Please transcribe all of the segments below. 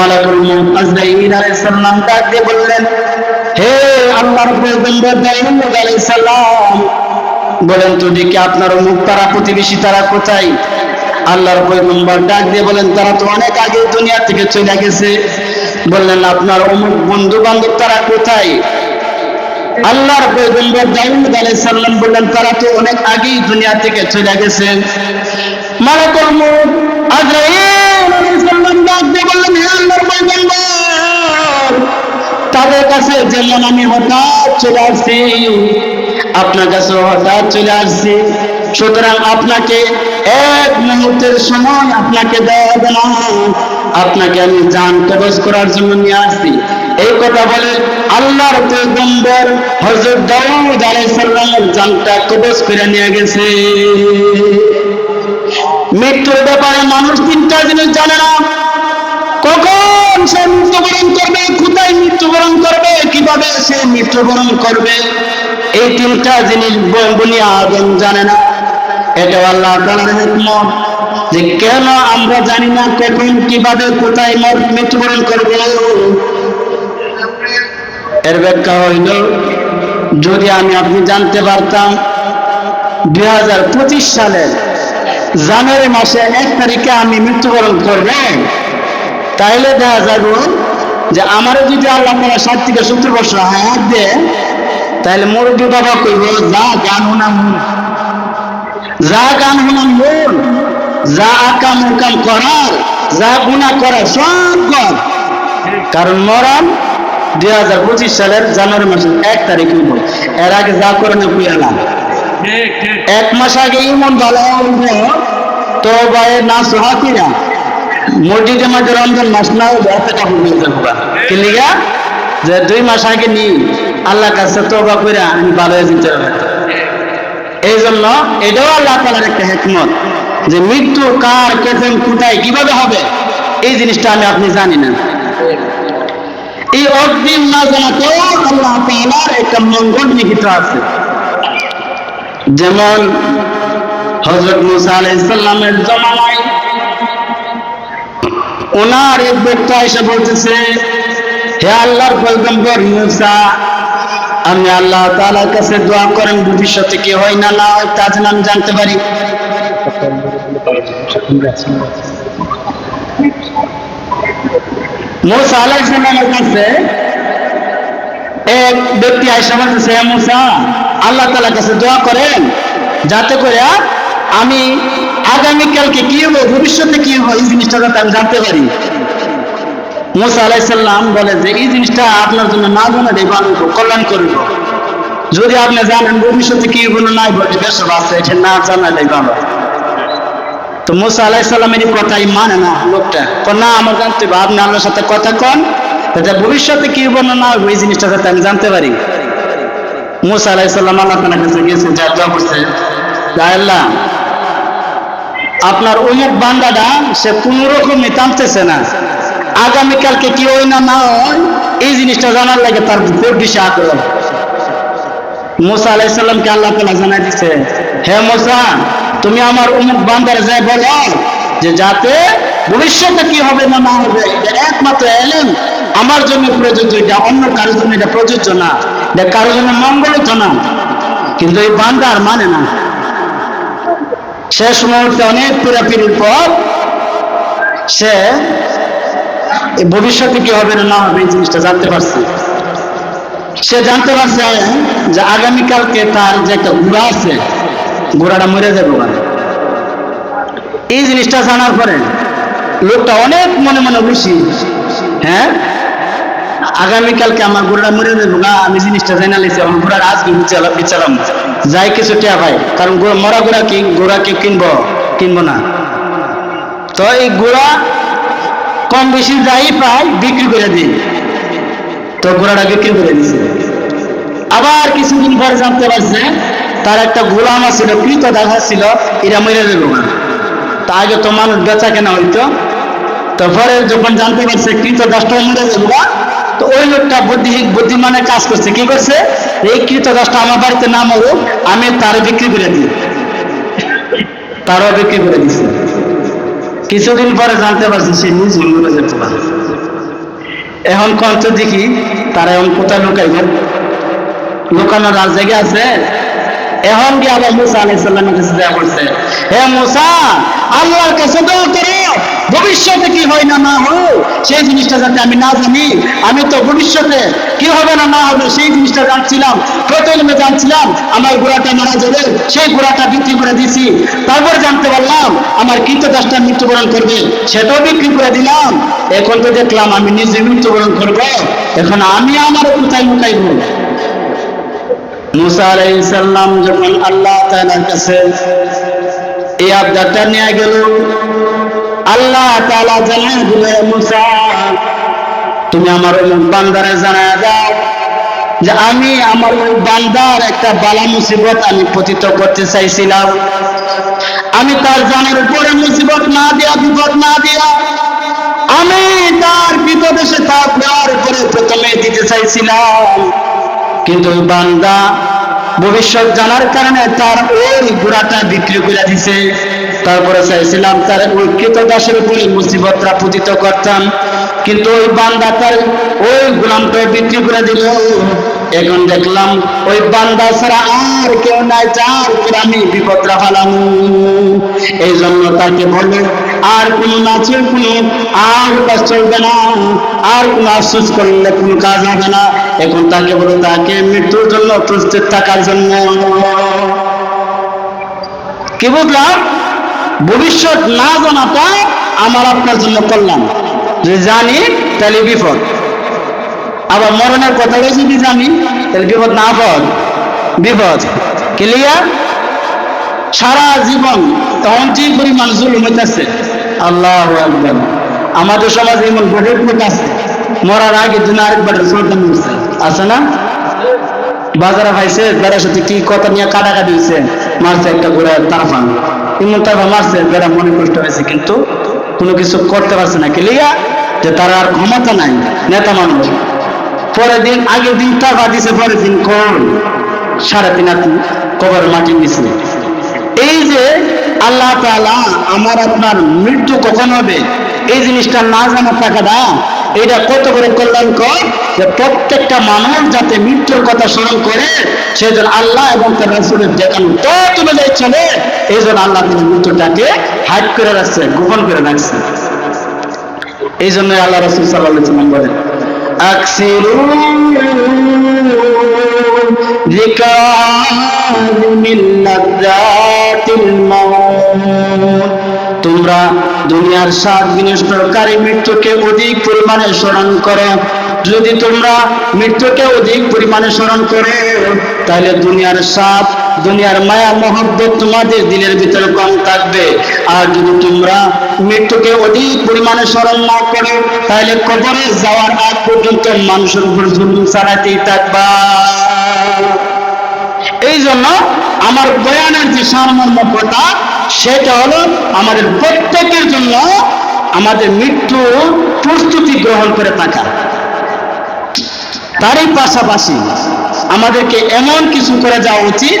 মালাকুল মউত আজরাইল আলাইহিস সালাম বললেন, হে আল্লাহর পয়গম্বর দাউদ আলাইহিস বলেন তো দেখি আপনার মুখ তারা প্রতিবেশী তারা কোথায়? আল্লাহর পয়গম্বর ডাক দিয়ে বলেন, তারা তো অনেক আগে দুনিয়া থেকে চলে গেছে। বললেন, আপনার অমুক বন্ধু বান্ধব তারা কোথায়? আল্লাহর পয়গম্বর দাউদ আলাইহিস সালাম বললেন, তারা তো অনেক আগেই দুনিয়া থেকে চলে গেছেন মালাকুল মউত আজরাইল যেমন আমি হঠাৎ চলে আসছি আপনার কাছে হঠাৎ চলে আসছি। সুতরাং আপনাকে এক মুহূর্তের সময় আপনাকে দেওয়া হবে না। আপনাকে আমি জান কবজ করার জন্য নিয়ে আসছি। এই কথা বলে আল্লাহর পয়গম্বর হযরত দাউদ আলাইহিস সালামের জানটা কবজ করে নিয়ে গেছে। মৃত্যুর ব্যাপারে মানুষ তিনটা জিনিস জানে না। সে মৃত্যুবরণ করবে, কোথায় মৃত্যুবরণ করবে, কীভাবে সে মৃত্যুবরণ করবে? এই তিনটা জিনিস বনি আদম জানে না। এটা আল্লাহ হিকমত যে কেন আমরা জানি না কখন, কীভাবে, কোথায় মৃত্যুবরণ এর ব্যাখ্যা হইল, যদি আমি আপনি জানতে পারতাম, দুই হাজার পঁচিশ সালের জানুয়ারি মাসে এক তারিখে আমি মৃত্যুবরণ করব। তাইলে দেখা যাবে যে আমারও যদি আল্লাহ তালা ষাট থেকে সত্তর বছর হায়াত দেয় তাহলে মুরব্বী বাবা কইব যা গান হুন যা গান হুন যা আকাম উকাম করার যা গুণা করার সব কর। কারণ মরণ দুই হাজার পঁচিশ সালের জানুয়ারি মাসের এক তারিখ এর আগে যা করে না ঠিক এক মাস আগে ইমন ভালো তো বাইরে না সোহাকিরা মসজিদে মাঝে রমজান মাস না যে দুই মাস আগে নি আল্লাহ কাছে তোবা করে আমি ভালো পারব এই জন্য এটাও আল্লাহ তালার একটা হেকমত যে মৃত্যু কার কখন কোথায়, কীভাবে হবে, এই জিনিসটা আমি আপনি জানি না। এই অগ্রিম না আল্লাহ তালার একটা মঙ্গল নিহিত আছে। যেমন হজরত মুসা আলাইসাল্লামের জমানায় ওনার এক ব্যক্তি এসে বলতেছে, হে আল্লাহর পয়গম্বর মুসা, আমি আল্লাহ তাআলার কাছে দোয়া করেন, ভবিষ্যতে কি হয় না না হয় তা যেন আমি জানতে পারি। মুসা আলাইসাল্লামের কাছে এক ব্যক্তি আয়সা বলতেছে, "হে মুসা, আল্লাহ তাআলার কাছে দোয়া করেন, যাতে করে আমি আগামীকালকে কি হবে ভবিষ্যতে কি হবে এই জিনিসটা যাতে আমি জানতে পারি। মুসা আলাইসাল্লাম বলে যে এই জিনিসটা আপনার জন্য না ভালো হইবো, কল্যাণ করব। যদি আপনি জানেন ভবিষ্যতে কি হব না বলে দেশ আছে এটা না জানালে ভালো। তো মোসা আলাইসাল্লামের কথাই মানে না লোকটা। কো না আমার জানতে হবে আপনি আল্লাহর সাথে কথা কন তাতে ভবিষ্যতে কি হব না এই জিনিসটা যাতে আমি জানতে পারি। মুসা আলাইসাল্লাম আল্লাহ কাছে গিয়েছে যা দোয়া করছে যা আল্লাহ আপনার অমুক বান্দাটা, সে কোন রকমই টানতেছে না। আগামীকালকে কি ওই না না হয়, এই জিনিসটা জানার লাগে তার বেশি আগ্রহ মুসা আলাইসাল্লামকে আল্লাহ তালা জানাই দিচ্ছে হে মুসা, তুমি আমার অমুক বান্দার যাই বলো যে যাতে ভবিষ্যতে কি হবে না না হবে, এটা একমাত্র এলেন আমার জন্য প্রযোজ্য এটা, অন্য কারোর জন্য এটা প্রযোজ্য না। এটা কারোর জন্য মঙ্গলিত না। কিন্তু এই বান্দা আর মানে না। শেষ মুহূর্তে অনেক পিড়াপিড়ির পর সে ভবিষ্যতে কি হবে না না হবে এই জিনিসটা জানতে পারছে। সে জানতে পারছে যে আগামীকালকে তার যে একটা ঘোড়া আছে, ঘোড়াটা মরে যাবে ওখানে এই জিনিসটা জানার পরে লোকটা অনেক মনে মনে খুশি। হ্যাঁ? আগামীকালকে আমার ঘোড়াটা মরে যাব গা, আমি জিনিসটা জানা লিছি আমার ঘোড়ার আজকে বিচালাম বিচালাম যাই কিছু টিয়া ভাই কারণ মরা ঘোড়া কি ঘোড়া কি কিনবো কিনবো না। তো এই ঘোড়া কম বেশি যাই পাই বিক্রি করে দিই। তো ঘোড়াটা বিক্রি করে দিছে আবার কিছুদিন পরে জানতে পারছে তার একটা গোলাম ছিল কৃত দেখা ছিল এরা মরে না। তা আগে তো মানুষ বেচা কেনা হইতো। তো পরে যখন জানতে পারছে কৃত দশটা মরে না, তো ওই লোকটা বুদ্ধি বুদ্ধিমানের কাজ করছে। কি করছে? এই কৃত আমার বাড়িতে আমি বিক্রি করে দিই। তারও বিক্রি করে দিছে। কিছুদিন পরে জানতে পারছি সে নিজে মরে যেতে পারে এখন কঞ্চ দেখি, তারা এখন কোথায় লুকাইব? লুকানোর রাজ জায়গা আছে? এখন গিয়ে আবার মুসা আলাই সাল্লামের কাছে দেওয়া করছে হে মুসা, আল্লাহর কাছে দোয়া করো। ভবিষ্যতে কি হয় না না হয়, সেই জিনিসটা যাতে আমি না জানি, আমি তো ভবিষ্যতে কি হবে না না হবে সেই জিনিসটা জানছিলাম, প্রথমে জানছিলাম, আমার ঘোড়াটা মারা যাবে, সেই ঘোড়াটা বিক্রি করে দিছি তারপর জানতে পারলাম, আমার কীর্তদাসটা মৃত্যুবরণ করবে, সেটাও বিক্রি করে দিলাম। এখন তো দেখলাম আমি নিজে মৃত্যুবরণ করব, এখন আমি আমার কোথায় লুকাইব? মুসা আলাইসাল্লাম যখন আল্লাহ তাআলার কাছে এই আবদারটা নিয়ে গেল আল্লাহ তাআলা জানায় দিল, "এ মুসা, তুমি আমার ওই বান্দারে জানায় দাও যে আমি আমার ওই বান্দার একটা বালা মুসিবত আমি পতিত করতে চাইছিলাম। আমি তার জানের উপরে মুসিবত না দিয়া, বিপদ না দিয়া, আমি তার বিপদেশে তার দেওয়ার উপরে প্রথমে দিতে চাইছিলাম। কিন্তু ওই বান্দা ভবিষ্যৎ জানার কারণে তার ওই ঘোড়াটা বিক্রি করে দিছে। তারপরে চাইছিলাম, তার ওই কৃত দাসের উপরে মুসিবতরা পতিত করতাম। কিন্তু ওই বান্দা তার ওই গোলামটা বিক্রি করে দিল। এখন দেখলাম, ওই বান্দা ছাড়া আর কেউ নাই, যার উপরে আমি বিপদরা ফালাম এই জন্য তাকে বলল, আর কোন নাচের কোনো, আর কাজ চলবে না, আর কোন আফসোস করলে কোনো কাজ হবে না। এখন তাকে বলো তাকে মৃত্যুর জন্য প্রস্তুত থাকার জন্য। কি বুঝলাম? ভবিষ্যৎ না জানাটা আমার আপনার জন্য কল্যাণ। যদি জানি, তাহলে বিপদ। আবার মরণের কথাটাই যদি জানি, তাহলে বিপদ না পদ বিপদ। ক্লিয়ার? সারা জীবন তখন যে পরিমাণ জুলুম হইতেছে, আল্লাহ আকবার। আমাদের সমাজে এমন গরিব লোক আছে। মরার আগে দিন আরেকবার সন্তান করছে আছে না? বাজারে ভাইছে, বেড়ার সাথে কি কথা নিয়ে কাটাকাটি হয়েছে মারছে একটা ঘোড়া তারফান। এমন তারফা মারছে, বেড়া মনে কষ্ট হয়েছে, কিন্তু কোনো কিছু করতে পারছে না। ক্লিয়ার যে তার আর ক্ষমতা নাই, নেতা মানুষ। পরের দিন, আগের দিন টাকা দিছে, পরের দিন কম সাড়ে তিন হাত কবর মাটি দিছে এই যে আল্লাহ তাআলা আমার আপনার মৃত্যু কখন হবে? এই জিনিসটা না জানার টাকাটা এটা কত করে কল্যাণকর? যে প্রত্যেকটা মানুষ যাতে মৃত্যুর কথা স্মরণ করে সেই জন্য আল্লাহ এবং তার রাসূলের দেখানো তত অনুযায়ী চলে এই জন্য আল্লাহ তিনি মৃত্যুটাকে হাইট করে রাখছে, গোপন করে রাখছে। এই জন্য আল্লাহ রসুল সাল্লাহ বলেন তোমরা দুনিয়ার সাত বিনষ্টকারী মৃত্যুকে অধিক পরিমাণে স্মরণ করে। যদি তোমরা মৃত্যুকে অধিক পরিমাণে স্মরণ করে, তাহলে দুনিয়ার সাত দুনিয়ার মায়া মহব্বত তোমাদের দিলের ভিতরে কম থাকবে। আর যদি তোমরা মৃত্যুকে অধিক পরিমাণে স্মরণ না করে, তাহলে কবরে যাওয়ার আগ পর্যন্ত মানুষের উপর জুলুম চালাতেই থাকবা। এই জন্য আমার বয়ানের যে সারমর্ম কথা, সেটা হলো আমাদের প্রত্যেকের জন্য আমাদের মৃত্যু প্রস্তুতি গ্রহণ করে থাকা। তারই পাশাপাশি আমাদেরকে এমন কিছু করে যাওয়া উচিত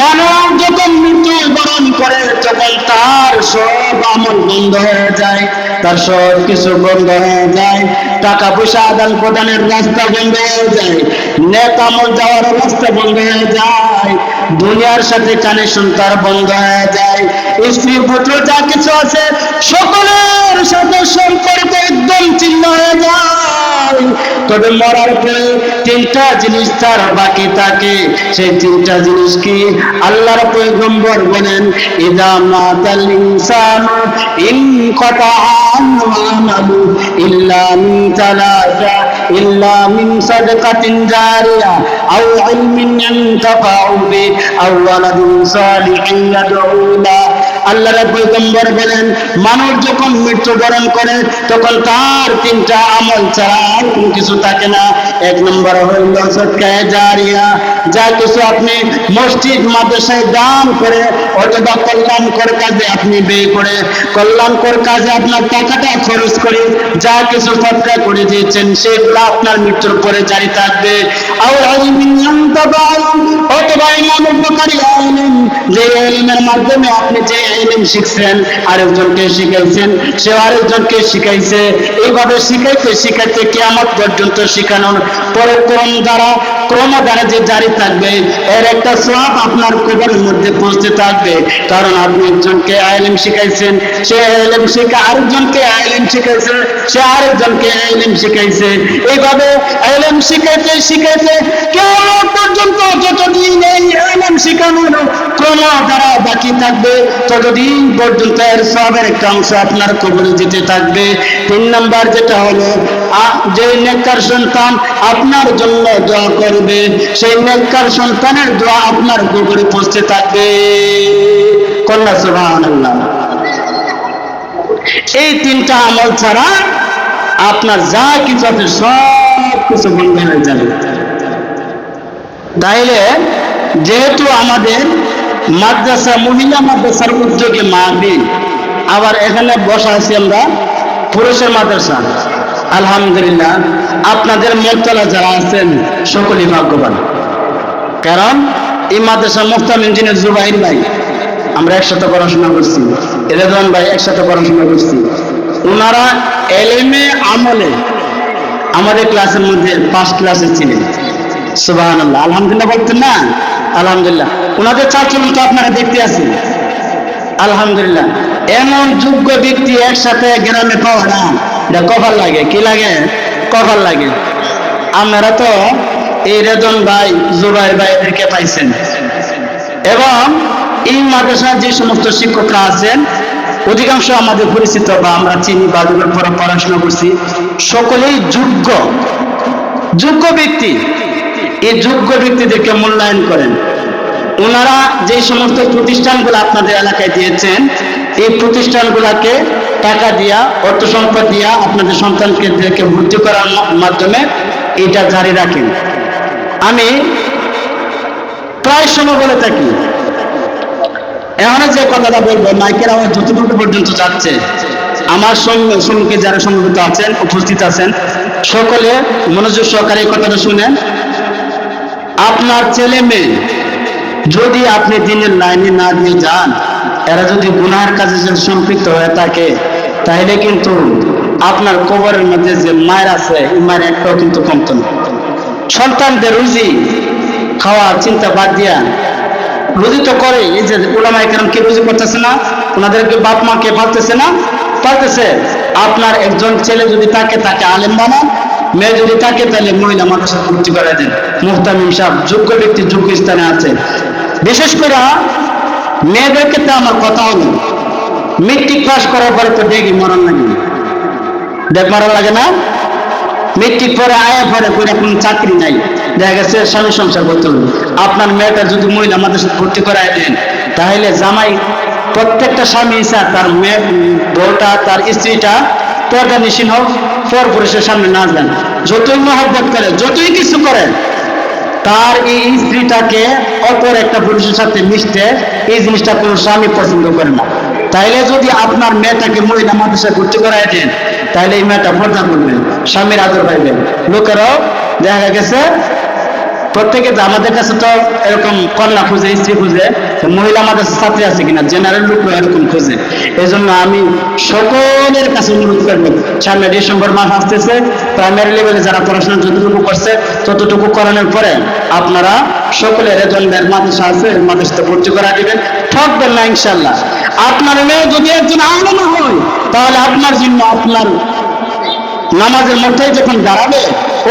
মানব যখন মৃত্যুবরণ করে, তখন তার সব আমল বন্ধ হয়ে যায়, তার সব কিছু বন্ধ হয়ে যায়, টাকা পয়সা আদান প্রদানের রাস্তা বন্ধ হয়ে যায়, নেক আমল যাওয়ার রাস্তা বন্ধ হয়ে যায়, দুনিয়ার সাথে কানেকশন তার বন্ধ হয়ে যায় স্ত্রী পুত্র যা কিছু আছে, সকলের সাথে সম্পর্ক একদম চিহ্ন হয়ে যায়। তবে মরার পরে তিনটা জিনিস তার বাকি থাকে। সেই তিনটা জিনিস কি? আল্লাহর পয়গম্বর বলেন, ইদা মাতাল ইনসানু ইন আনহু আমালু ইল্লা মিন তালাজা ইল্লা মিন সাদকাতিন জারিয়া আও ইলমিন ইয়ানতাফাউ বি আও ওয়ালাদিন সালিহিন ইয়াদউ আল্লাহ পৈগম্বর বলেন মানুষ যখন মৃত্যুবরণ করে, তখন তার তিনটা আমল ছাড়া আর কোনো কিছু থাকে না। এক নম্বর হইল সৎকায় জারিয়া যা কিছু আপনি মসজিদ, মাদ্রাসায় দান করে অথবা কল্যাণকর কাজে আপনি ব্যয় করে, কল্যাণকর কাজে আপনার টাকাটা খরচ করে, যা কিছু সৎকার করে দিয়েছেন, সেগুলো আপনার মৃত্যুর পরে জারি থাকবে। অথবা ইমান উপকারী আইলিম যে আইলিমের মাধ্যমে আপনি যে আইলিম শিখছেন আরেকজনকে শিখাইছেন। সে আরেকজনকে শিখাইছে। এইভাবে শিখাইতে শিখাইতে কিয়ামত পর্যন্ত শিখানোর পরে ক্রম দ্বারা ক্রম দ্বারা যে জারি থাকবে, এর একটা সব আপনার কবরের মধ্যে পৌঁছতে থাকবে। কারণ আপনি একজনকে আইলিম শিখাইছেন, সে আইলিম শিখা আরেকজনকে আইলিম শিখাইছে, সে আরেকজনকে আইলিম শিখাইছে। এইভাবে আইলিম শিখাইতে শিখাইতে কেমন পর্যন্ত যতদিন এই আইলিম শিখানোর ক্রম দ্বারা বাকি থাকবে ততদিন পর্যন্ত এর সবের একটা অংশ আপনার কবরে যেতে থাকবে। তিন নাম্বার যেটা হলো যে নেককার সন্তান আপনার জন্য দোয়া করবে, সেই নেককার সন্তানের দোয়া আপনার কবরে পৌঁছতে থাকবে। কন্যা সুবহানাল্লাহ। এই তিনটা আমল ছাড়া আপনার যা কিছু আছে সব কিছু বন্ধ হয়ে যাবে। তাইলে যেহেতু আমাদের মাদ্রাসা, মহিলা মাদ্রাসার উদ্যোগে মাহবিল আবার এখানে বসা আছি আমরা পুরুষের মাদ্রাসা। আলহামদুলিল্লাহ, আপনাদের মোরতলা যারা আছেন, সকলেই ভাগ্যবান। কারণ এই মাদ্রাসা মুফতাম ইঞ্জিনিয়ার জুবাইর ভাই, আমরা একসাথে পড়াশোনা করছি। রেদওয়ান ভাই একসাথে পড়াশোনা করছি। ওনারা এলেমে আমলে আমাদের ক্লাসের মধ্যে ফার্স্ট ক্লাসে ছিলেন। সুবাহ আলহামদুলিল্লাহ বলতেন না? আলহামদুলিল্লাহ। ওনাদের চারজন তো আপনারা দেখতে আছেন। আলহামদুলিল্লাহ। এমন যোগ্য ব্যক্তি একসাথে গ্রামে পাওয়া না। এটা কপাল লাগে। কি লাগে? কভার লাগে। আপনারা তো এই রেদন ভাই জুবাই ভাই এদেরকে পাইছেন। এবং এই মাদ্রাসার যে সমস্ত শিক্ষকরা আছেন, অধিকাংশ আমাদের পরিচিত বা আমরা চিনি বা পরে পড়াশোনা করছি, সকলেই যোগ্য। যোগ্য ব্যক্তি। এই যোগ্য ব্যক্তিদেরকে মূল্যায়ন করেন। ওনারা যে সমস্ত প্রতিষ্ঠানগুলো আপনাদের এলাকায় দিয়েছেন, এই প্রতিষ্ঠানগুলোকে টাকা দিয়া, অর্থ সম্পদ দিয়া আপনাদের সন্তানকে ভর্তি করার মাধ্যমে এটা জারি রাখেন। আমি প্রায় সময় বলে থাকি, এখন যে কথাটা বলব, মাইকের আওয়াজ যতটুকু পর্যন্ত যাচ্ছে, আমার সঙ্গে সঙ্গে যারা সমবেত আছেন, উপস্থিত আছেন, সকলে মনোযোগ সহকারে কথাটা শুনেন। আপনার ছেলে মেয়ে যদি আপনি দিনের লাইনে না দিয়ে যান, এরা যদি গুনার কাজে সম্পৃক্ত হয়ে থাকে, তাহলে কিন্তু আপনার কবরের মধ্যে যে মায়ের আছে মায়ের একটাও কিন্তু কমতো না। সন্তানদের রুজি খাওয়া চিন্তা বাদ দিয়া, রুজি তো করে, এই যে ওলামাই কেন কে রুজি করতেছে না, ওনাদেরকে বাপ মা কে পালতেছে না, পালতেছে। আপনার একজন ছেলে যদি তাকে তাকে আলেম বানান, মেয়ে যদি থাকে তাহলে মহিলা মাদ্রাসা ভর্তি করে দেন। মুহতামিম সাহেব, যোগ্য ব্যক্তি, যোগ্য স্থানে আছে। বিশেষ করে মেয়েদের ক্ষেত্রে আমার কথা হলো। মেট্রিক পাস করার পরে তো দেখি মরণ লাগে দেখ, মরণ লাগে না? মেট্রিক পরে আয়া পরে করে কোনো চাকরি নাই। দেখা গেছে স্বামী সংসার করতে হবে আপনার মেয়েটা যদি মহিলা আমাদের সাথে ভর্তি করায় দেন, তাহলে জামাই প্রত্যেকটা স্বামী ইচ্ছা তার মেয়ে, বউটা, তার স্ত্রীটা পর্দা নিশীন হোক পর পুরুষের সামনে না যান যতই মহব্বত করে, যতই কিছু করেন তার এই স্ত্রীটাকে অপর একটা পুরুষের সাথে মিশতে এই জিনিসটা কোনো স্বামী পছন্দ করে না। তাইলে যদি আপনার মেয়েটাকে মহিলা মাদ্রাসায় ভর্তি করাই দেন তাহলে এই মেয়েটা পর্দা করবেন স্বামীর আদর পাইবেন। লোকেরাও দেখা গেছে প্রত্যেকে আমাদের কাছে তো এরকম কন্যা খুঁজে, স্ত্রী খুঁজে মহিলা আমাদের ছাত্রী আছে কিনা? জেনারেল লোক এরকম খুঁজে। এই জন্য আমি সকলের কাছে অনুরোধ করব সামনে ডিসেম্বর মাস আসতেছে প্রাইমারি লেভেলে যারা পড়াশোনা যতটুকু করছে, ততটুকু করানোর পরে আপনারা সকলে রেজনের মাদ্রাসা আছে মাদ্রাসাতে ভর্তি করা দিবেন। ঠকবেন না ইনশাল্লাহ আপনার মেয়ে যদি একজন আনন্দ হয়, তাহলে আপনার জন্য আপনার নামাজের মধ্যে যখন দাঁড়াবে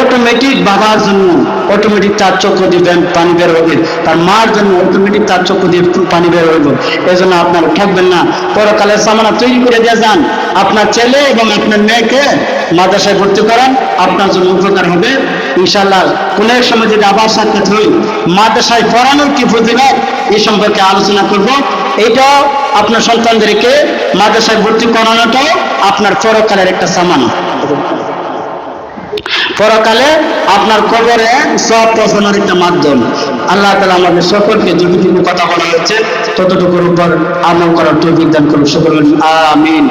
অটোমেটিক বাবার জন্য অটোমেটিক তার চক্ষু দিবেন, পানি বের হবে তার মার জন্য অটোমেটিক তার চক্র দিয়ে পানি বের হবে এই জন্য আপনারা ঠকবেন না। পরকালের সামানা তৈরি করে দিয়ে যান। আপনার ছেলে এবং আপনার মেয়েকে মাদ্রাসায় ভর্তি করান। আপনার জন্য উপকার হবে। ইনশাল্লাহ কোন এক সময় যদি আবার সাক্ষাৎ হই, মাদ্রাসায় পড়ানোর কি ফজিলত এই সম্পর্কে আলোচনা করব। এটাও আপনার সন্তানদেরকে মাদ্রাসায় ভর্তি করানোটাও আপনার পরকালের একটা সামান পরকালে আপনার কবরে সব পৌঁছানোর একটা মাধ্যম। আল্লাহ তালা আমাদের সকলকে যতটুকু কথা বলা হয়েছে। ততটুকুর উপর আমল করার তৌফিক দান করুন। সকল আমিন।